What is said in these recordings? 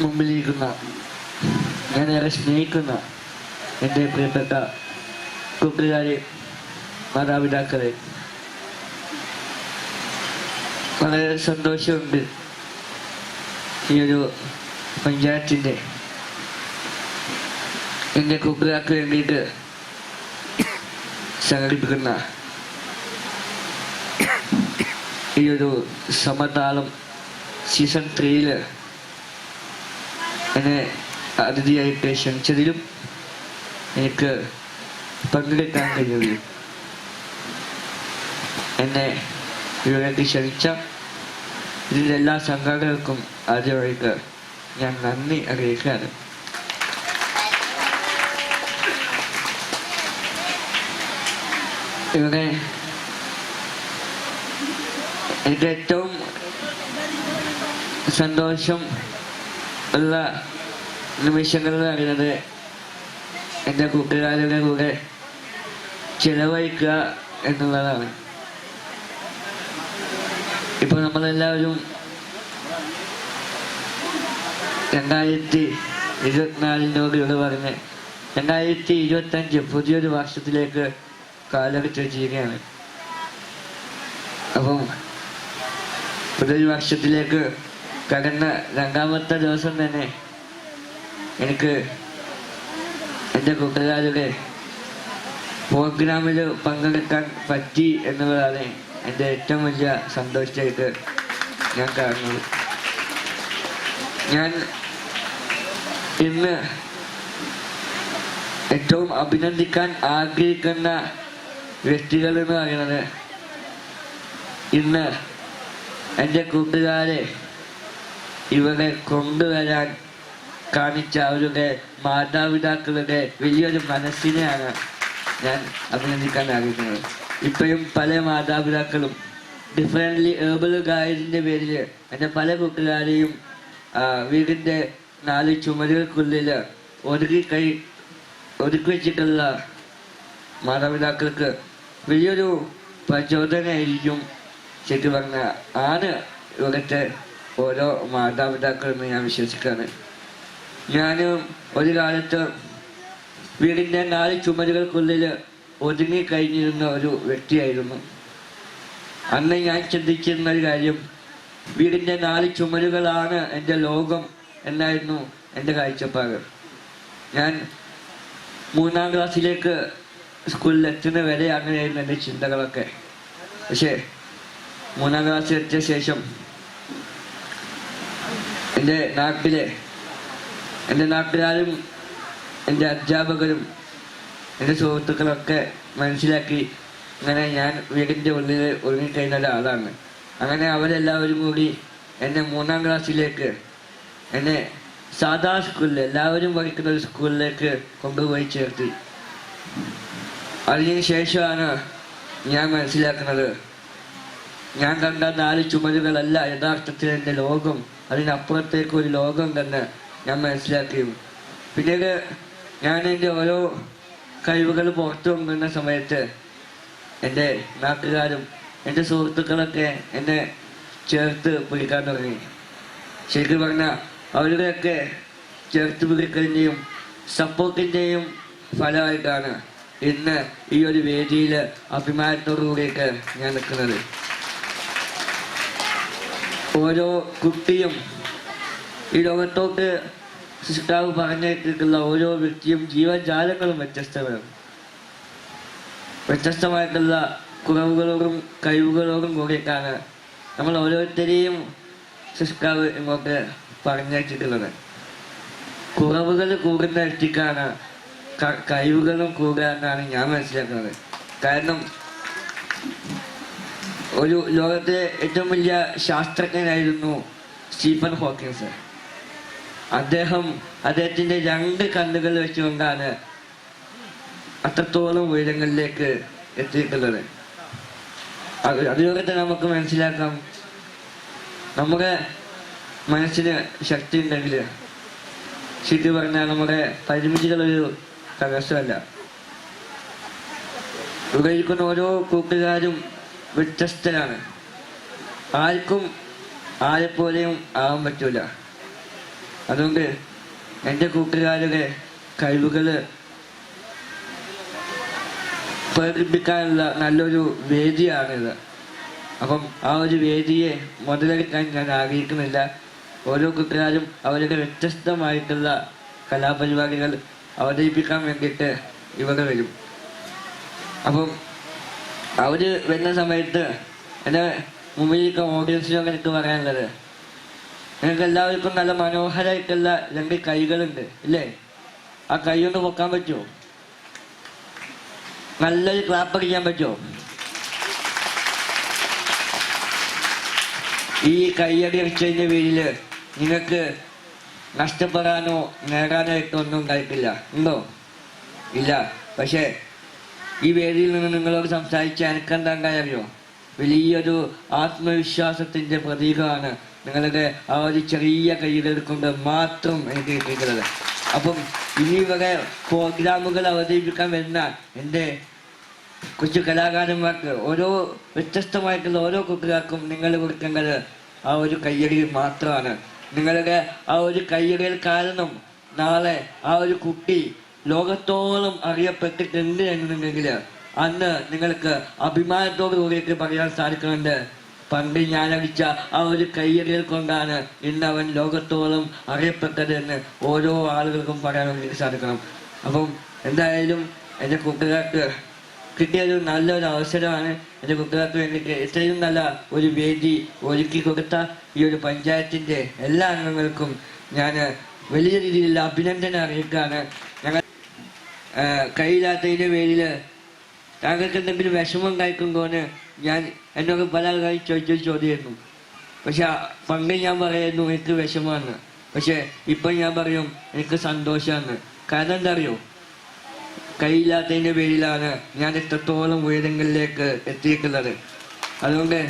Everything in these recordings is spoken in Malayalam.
മുമ്പിലിരിക്കുന്ന ഏറെ സ്നേഹിക്കുന്ന എന്റെ പ്രിയപ്പെട്ട കൂട്ടുകാരെ മാതാപിതാക്കളെ വളരെ സന്തോഷമുണ്ട് ഈ ഒരു പഞ്ചായത്തിന്റെ എന്റെ കൂട്ടുകാർക്ക് വേണ്ടിയിട്ട് സംഘടിപ്പിക്കുന്ന ഈ ഒരു സമതാളം സീസൺ ത്രീയിൽ എന്നെ അതിഥിയായിട്ട് ക്ഷണിച്ചതിലും എനിക്ക് പങ്കെടുക്കാൻ കഴിഞ്ഞതിലും എന്നെ ഇതിലേക്ക് ക്ഷണിച്ച ഇതിന്റെ എല്ലാ സംഘാടകർക്കും ആദ്യമായിട്ട് ഞാൻ നന്ദി അറിയിക്കുകയാണ്. ഇവിടെ എനിക്ക് ഏറ്റവും സന്തോഷം ഉള്ള നിമിഷങ്ങൾ എന്ന് പറയുന്നത് എന്റെ കൂട്ടുകാരുടെ കൂടെ ചിലവഴിക്കുക എന്നുള്ളതാണ്. ഇപ്പൊ നമ്മളെല്ലാവരും രണ്ടായിരത്തി ഇരുപത്തിനാലിനോട് ഇവിടെ പറഞ്ഞ് രണ്ടായിരത്തി ഇരുപത്തഞ്ച് പുതിയൊരു വർഷത്തിലേക്ക് കാലെടുത്ത് വെച്ചിരിക്കുകയാണ് അപ്പം പുതിയൊരു വർഷത്തിലേക്ക് കടന്ന രണ്ടാമത്തെ ദിവസം തന്നെ എനിക്ക് എന്റെ കൂട്ടുകാരുടെ പ്രോഗ്രാമിൽ പങ്കെടുക്കാൻ പറ്റി എന്നുള്ളതാണ് എന്റെ ഏറ്റവും വലിയ സന്തോഷമായിട്ട് ഞാൻ കാണുന്നത്. ഞാൻ ഇന്ന് ഏറ്റവും അഭിനന്ദിക്കാൻ ആഗ്രഹിക്കുന്ന വ്യക്തികൾ എന്ന് പറയുന്നത് ഇന്ന് എന്റെ കൂട്ടുകാരെ ഇവരെ കൊണ്ടുവരാൻ കാണിച്ച അവരുടെ മാതാപിതാക്കളുടെ വലിയൊരു മനസ്സിനെയാണ് ഞാൻ അഭിനന്ദിക്കാൻ ആഗ്രഹിക്കുന്നത്. ഇപ്പോഴും പല മാതാപിതാക്കളും ഡിഫറന്റ്ലി ഏബിൾ ഗൈഡിന്റെ പേരിൽ എന്റെ പല കൂട്ടുകാരെയും വീടിന്റെ നാല് ചുമരുകൾക്കുള്ളിൽ ഒതുക്കി കൈ ഒതുക്കി വെച്ചിട്ടുള്ള മാതാപിതാക്കൾക്ക് വലിയൊരു പ്രചോദനമായിരിക്കും ശരിക്കും പറഞ്ഞ ആണ് ഇവിടുത്തെ ഓരോ മാതാപിതാക്കളും ഞാൻ വിശ്വസിക്കുകയാണ്. ഞാനും ഒരു കാലത്ത് വീടിന്റെ നാല് ചുമരുകൾക്കുള്ളിൽ ഒതുങ്ങി കഴിഞ്ഞിരുന്ന ഒരു വ്യക്തിയായിരുന്നു. അന്ന് ഞാൻ ചിന്തിച്ചിരുന്ന ഒരു കാര്യം വീടിന്റെ നാല് ചുമരുകളാണ് എന്റെ ലോകം എന്നായിരുന്നു എന്റെ കാഴ്ചപ്പാട്. ഞാൻ മൂന്നാം ക്ലാസ്സിലേക്ക് സ്കൂളിൽ എത്തുന്ന വരെ അങ്ങനെയായിരുന്നു എന്റെ ചിന്തകളൊക്കെ. പക്ഷേ മൂന്നാം ക്ലാസ്സിൽ എത്തിയ ശേഷം എന്റെ നാട്ടിലെ എന്റെ നാട്ടുകാരും എന്റെ അധ്യാപകരും എന്റെ സുഹൃത്തുക്കളൊക്കെ മനസ്സിലാക്കി അങ്ങനെ ഞാൻ വീടിന്റെ ഉള്ളിൽ ഒതുങ്ങിക്കഴിഞ്ഞ ഒരാളാണ്. അങ്ങനെ അവരെല്ലാവരും കൂടി എന്നെ മൂന്നാം ക്ലാസ്സിലേക്ക് എന്നെ സാധാ സ്കൂളിൽ എല്ലാവരും പഠിക്കുന്ന ഒരു സ്കൂളിലേക്ക് കൊണ്ടുപോയി ചേർത്തി. അതിന് ശേഷമാണ് ഞാൻ മനസ്സിലാക്കുന്നത്. ഞാൻ കണ്ട നാല് ചുമരുകളല്ല യഥാർത്ഥത്തിൽ എന്റെ ലോകം. അതിനപ്പുറത്തേക്ക് ഒരു ലോകം തന്നെ ഞാൻ മനസ്സിലാക്കി. പിന്നീട് ഞാൻ എന്റെ ഓരോ കഴിവുകൾ പുറത്തു കൊണ്ടുവന്ന സമയത്ത് എന്റെ നാട്ടുകാരും എന്റെ സുഹൃത്തുക്കളൊക്കെ എന്നെ ചേർത്ത് പിടിക്കാൻ തുടങ്ങി. ശരിക്കും പറഞ്ഞാൽ അവരുടെയൊക്കെ ചേർത്ത് പിടിക്കലിന്റെയും സപ്പോർട്ടിന്റെയും ഫലമായിട്ടാണ് ഇന്ന് ഈ ഒരു വേദിയിൽ അഭിമാനത്തോടു കൂടിയൊക്കെ ഞാൻ നിൽക്കുന്നത്. ഓരോ കുട്ടിയും ഈ ലോകത്തോട്ട് സൃഷ്ടാവ് പറഞ്ഞിട്ടുള്ള ഓരോ വ്യക്തിയും ജീവജാലങ്ങളും വ്യത്യസ്തമാണ്. വ്യത്യസ്തമായിട്ടുള്ള കുറവുകളോടും കഴിവുകളോടും കൂടിയിട്ടാണ് നമ്മൾ ഓരോരുത്തരെയും സൃഷ്ടാവ് ഇങ്ങോട്ട് പറഞ്ഞിട്ടുള്ളത് കുറവുകൾ കൂടുന്ന വ്യക്തിക്കാണ് കഴിവുകളും കൂടുക എന്നാണ് ഞാൻ മനസ്സിലാക്കുന്നത്. കാരണം ഒരു ലോകത്തിലെ ഏറ്റവും വലിയ ശാസ്ത്രജ്ഞനായിരുന്നു സ്റ്റീഫൻ ഹോക്കിൻസ് അദ്ദേഹം അദ്ദേഹത്തിന്റെ രണ്ട് കണ്ണുകൾ വെച്ചുകൊണ്ടാണ് അത്രത്തോളം ഉയരങ്ങളിലേക്ക് എത്തിയിട്ടുള്ളത്. അതിലൊക്കെ തന്നെ നമുക്ക് മനസ്സിലാക്കാം. നമ്മുടെ മനസ്സിന് ശക്തി ഉണ്ടെങ്കിൽ ശരിക്കും പറഞ്ഞാൽ നമ്മുടെ പരിമിതികളൊരു തടസ്സമല്ല. ഉപയോഗിക്കുന്ന ഓരോ കൂട്ടുകാരും വ്യത്യസ്തരാണ് ആർക്കും ആരെപ്പോലെയും ആവാൻ പറ്റൂല. അതുകൊണ്ട് എന്റെ കൂട്ടുകാരുടെ കഴിവുകൾ പ്രകടിപ്പിക്കാനുള്ള നല്ലൊരു വേദിയാണിത്. അപ്പം ആ ഒരു വേദിയെ മുതലെടുക്കാൻ ഞാൻ ആഗ്രഹിക്കുന്നില്ല. ഓരോ കൂട്ടുകാരും അവരുടെ വ്യത്യസ്തമായിട്ടുള്ള കലാപരിപാടികൾ അവതരിപ്പിക്കാൻ വേണ്ടിയിട്ട് ഇവിടെ വരും. അപ്പം അവർ വരുന്ന സമയത്ത് എന്റെ മുമ്പിലേക്ക് ഓഡിയൻസിനൊക്കെ എനിക്ക് പറയാനുള്ളത്. നിങ്ങൾക്ക് എല്ലാവർക്കും നല്ല മനോഹരമായിട്ടുള്ള രണ്ട് കൈകളുണ്ട് ഇല്ലേ? ആ കൈ കൊണ്ട് പൊക്കാൻ പറ്റുമോ? നല്ലൊരു ക്ലാപ്പ് അടിക്കാൻ പറ്റുമോ? ഈ കൈയടി അടിച്ചതിന്റെ പേരിൽ നിങ്ങൾക്ക് നഷ്ടപ്പെടാനോ നേടാനോ ഒന്നും ഉണ്ടായിട്ടില്ല. ഉണ്ടോ? ഇല്ല. പക്ഷേ ഈ വേദിയിൽ നിന്ന് നിങ്ങളോട് സംസാരിച്ച് അറിയോ? വലിയൊരു ആത്മവിശ്വാസത്തിന്റെ പ്രതീകമാണ് നിങ്ങളുടെ ആ ഒരു ചെറിയ കയ്യിലെടുക്കൊണ്ട് മാത്രം എനിക്ക് കിട്ടിയിട്ടുള്ളത്. അപ്പം ഇനി വരെ പ്രോഗ്രാമുകൾ അവതരിപ്പിക്കാൻ വരുന്ന എന്റെ കൊച്ചു കലാകാരന്മാർക്ക് ഓരോ വ്യത്യസ്തമായിട്ടുള്ള ഓരോ കുട്ടികൾക്കും നിങ്ങൾ കൊടുക്കേണ്ടത് ആ ഒരു കയ്യടി മാത്രമാണ്. നിങ്ങളുടെ ആ ഒരു കയ്യടിയിൽ കാരണം നാളെ ആ ഒരു കുട്ടി ലോകത്തോളം അറിയപ്പെട്ടിട്ടുണ്ട് എന്നുണ്ടെങ്കിൽ അന്ന് നിങ്ങൾക്ക് അഭിമാനത്തോടു കൂടിയിട്ട് പറയാൻ സാധിക്കുന്നുണ്ട്. പണ്ട് ഞാൻ അടിച്ച ആ ഒരു കയ്യറിയൽ കൊണ്ടാണ് ഇന്ന് അവൻ ലോകത്തോളം അറിയപ്പെട്ടത് എന്ന് ഓരോ ആളുകൾക്കും പറയാൻ വേണ്ടി സാധിക്കണം. അപ്പം എന്തായാലും എന്റെ കൂട്ടുകാർക്ക് കിട്ടിയൊരു നല്ലൊരു അവസരമാണ്. എന്റെ കുട്ടികൾക്ക് വേണ്ടിയിട്ട് ഇത്രയും നല്ല ഒരു വേദി ഒരുക്കി കൊടുത്ത ഈ ഒരു പഞ്ചായത്തിന്റെ എല്ലാ അംഗങ്ങൾക്കും ഞാൻ വലിയ രീതിയിലുള്ള അഭിനന്ദനം അറിയിക്കുകയാണ്. ഞങ്ങൾ ആ, കയ്യില്ലാത്തതിന്റെ പേരിൽ താങ്കൾക്ക് എന്തെങ്കിലും വിഷമം കഴിക്കുമ്പോന്ന് ഞാൻ എന്നൊക്കെ പല ആൾക്കാരും ചോദിച്ചൊരു ചോദ്യമായിരുന്നു. പക്ഷെ പണ്ട് ഞാൻ പറയായിരുന്നു എനിക്ക് വിഷമമാണ്. പക്ഷെ ഇപ്പം ഞാൻ പറയും എനിക്ക് സന്തോഷമാണ്. കാരണം എന്താ അറിയോ കയ്യില്ലാത്തതിന്റെ പേരിലാണ് ഞാൻ എത്രത്തോളം ഉയരങ്ങളിലേക്ക് എത്തിയിട്ടുള്ളത്. അതുകൊണ്ട്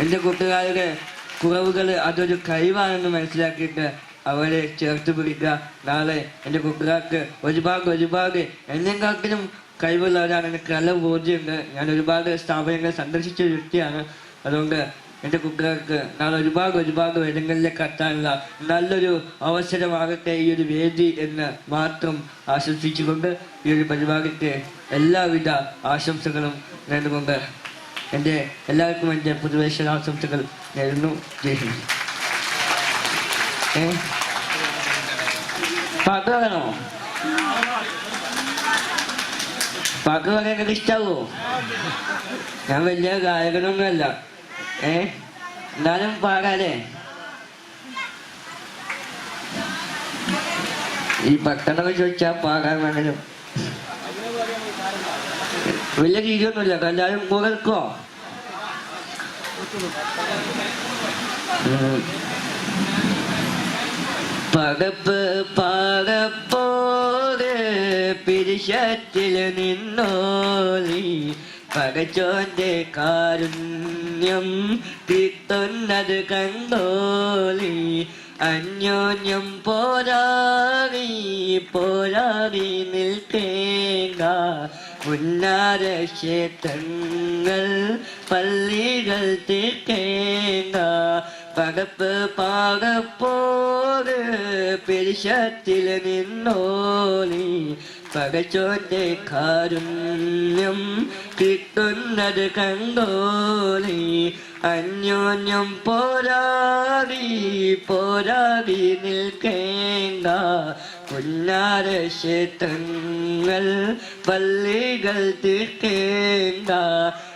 എന്റെ കൂട്ടുകാരുടെ കുറവുകൾ അതൊരു കഴിവാണെന്ന് മനസ്സിലാക്കിയിട്ട് അവരെ ചേർത്ത് പിടിക്കുക നാളെ എന്റെ കുട്ടികൾക്ക് ഒരുപാട് ഒരുപാട് എന്നെക്കാട്ടിലും കഴിവുള്ളവരാണ്. എനിക്ക് നല്ല ബോധ്യമുണ്ട്. ഞാൻ ഒരുപാട് സ്ഥാപനങ്ങൾ സന്ദർശിച്ച വ്യക്തിയാണ്. അതുകൊണ്ട് എന്റെ കുട്ടികൾക്ക് നാളെ ഒരുപാട് ഒരുപാട് ഇടങ്ങളിലേക്ക് എത്താനുള്ള നല്ലൊരു അവസരമാകട്ടെ ഈ ഒരു വേദി എന്ന് മാത്രം ആശംസിച്ചുകൊണ്ട് ഈ ഒരു പരിപാടിക്ക് എല്ലാവിധ ആശംസകളും നേർന്നുകൊണ്ട് എന്റെ എല്ലാവർക്കും എന്റെ പുതുവേശനാശംസകൾ നേരുന്നു. ജയ് ഹിന്ദ്. പാട്ട് പറയണോ പാട്ട് പറയാനൊക്കെ ഇഷ്ടാവോ ഞാൻ വലിയ ഗായകനൊന്നുമല്ല. ഏ? എന്നാലും പാടാലേ. ഈ പട്ടണമൊക്കെ ചോദിച്ചാ പാകാൻ വേണമല്ലോ വലിയ രീതിയൊന്നുമില്ല. എല്ലാവരും മുകൾക്കോ ഉം. പകപ്പ് പാകപ്പോത് പിരിശത്തിൽ നിന്നോളി പകച്ചോന്റെ കാരുണ്യം തീർത്തുന്നത് കണ്ടോളി അന്യോന്യം പോരാറി പോരാറി നിൽക്കേങ്ക. ഉന്നാര ക്ഷേത്രങ്ങൾ പള്ളികൾ തീർക്കേണ്ട പകപ്പ് പാകപ്പോക് പെരിശത്തിൽ നിന്നോളി പകച്ചോന്റെ കാരുണ്യം കിട്ടുന്നത് കണ്ടോളി അന്യോന്യം പോരാടി പോരാടി നിൽക്കേണ്ട പുന്നാര ക്ഷേത്രങ്ങൾ പള്ളികൾ തീർക്കേണ്ട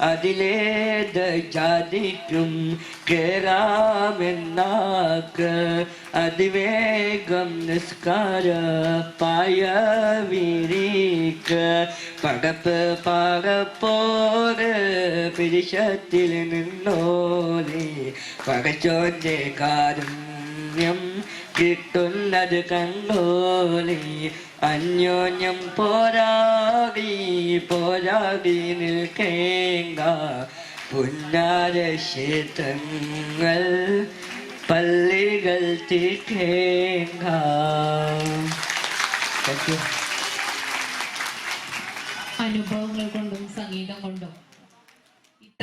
അതിലേത് ജാതിക്കും കേറാമെന്നാക്ക്. അതിവേഗം നിസ്കാര പായ വിരിക്ക് പടപ്പ് പാകപ്പോറ് പിരിശത്തിൽ നിന്നോലി. പകച്ചോന്റെ കാരുണ്യം കിട്ടുന്നത് കണ്ടോലി. അന്യോന്യം പോരാടി പോരാടി നിൽക്കേങ്ക. പുന്നാരശേതങ്ങൾ പള്ളികൾ തീർക്കേങ്ക. അനുഭവങ്ങൾ കൊണ്ടും സംഗീതം കൊണ്ടും.